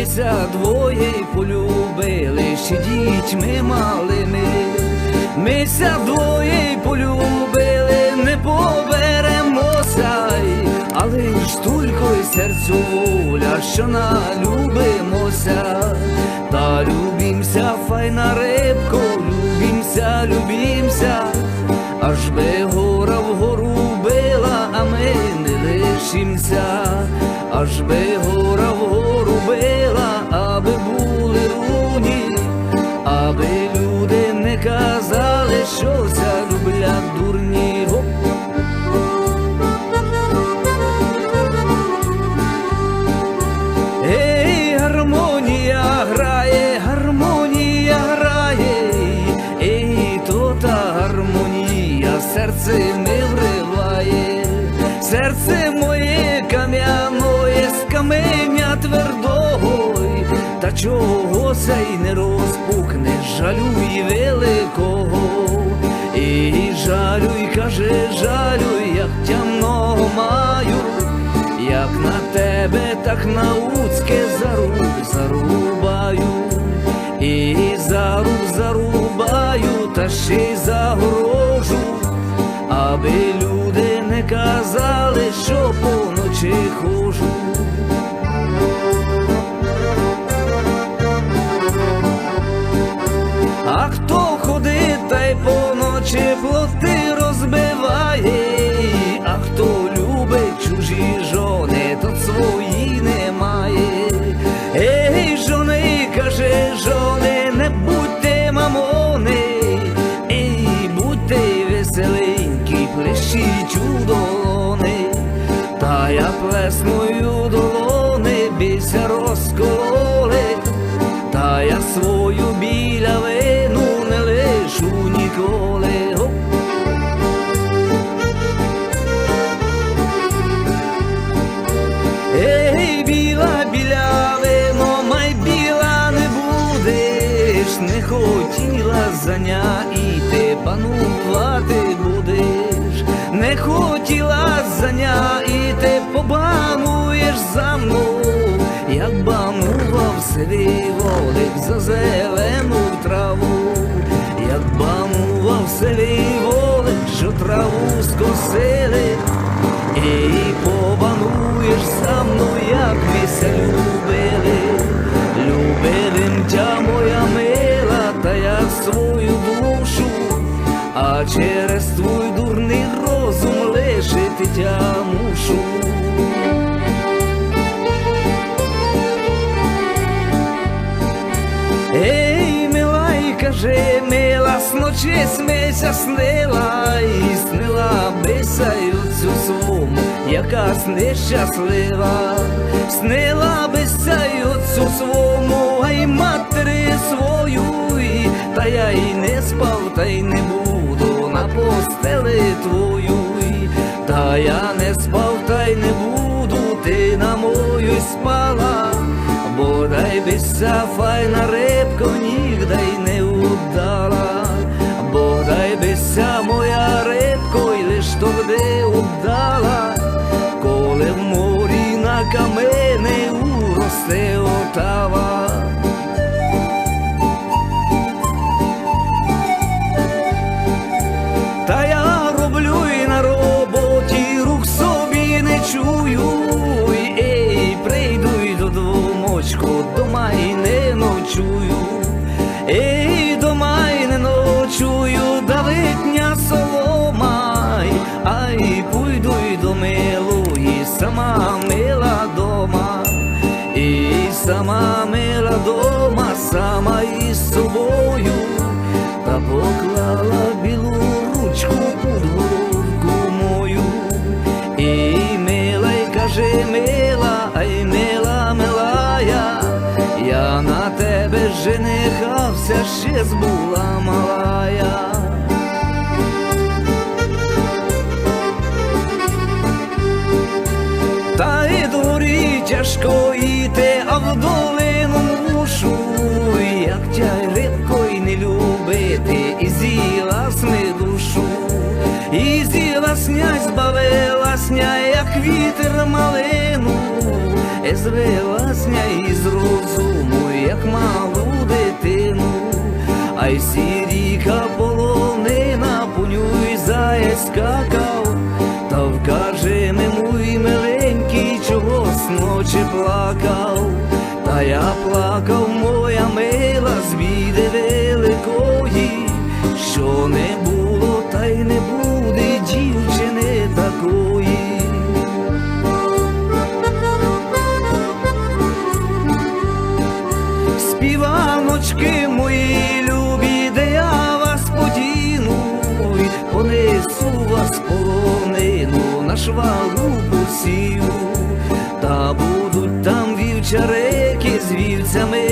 Мися двоє й полюбили ще дітьми малими. Мися двоє й полюбили, не поберемося, але ж тільки серцю воля, що налюбимося, та любімся, файна рибко, любімся, любімся, аж би гора вгору била, а ми не лишимся, аж би гора серце ми вриває, серце моє кам'яноє з каменя твердого, та чого сей не розпухне, жалюй великого, і жалюй, каже, жалюй, як тямного маю. Як на тебе, так на уцьке заруб зарубаю, і заруб зарубаю, та ще й загрожу, аби люди не казали, що поночі хожу. А хто ходить та й поночі плоти та я плесную долони, бійся розколи. Та я свою білявину не лишу ніколи. Ей, біла білявино, май біла не будеш, не хотіла заня і ти панувати не хотіла заня і ти побануєш за мною, як бамував селі волик за зелену траву, як бамував селі волик, що траву скосили. І побануєш за мною, як віся тя мушу. Ей, милай, каже, мила, сночі снила, і снила бисаю цю свому, якась нещаслива, снила бисаю цю свому, ай матері свою, і та я й не спав, та й не буду на постели твою, та я не спав, та й не буду, ти на мою спала. Бодай бися файна нігде й не удала, Бодай бися моя рибко, й лиш тогди удала, коли в морі на камени уросте отава. Чую. Ей, прийду й додомочку, дома й не ночую. Ей, дома й не ночую, давить солома. Ай, пойду на тебе женихався, ще збула малая. Та й дворі тяжко йти, а в долину мушу, як тя рибко й не любити, і з'їла сни душу, і з'їла снять, збавила сня, як вітер малину, звеласня із розуму, як малу дитину, а й сіріка полонина, по нюй заяць скакав, та вкаже мій миленький, чого ночі плакав, та я плакав, Співаночки мої любі, де я вас подіну, Ой, понесу вас полонину на швагу посію, та будуть там вівчарики з вівцями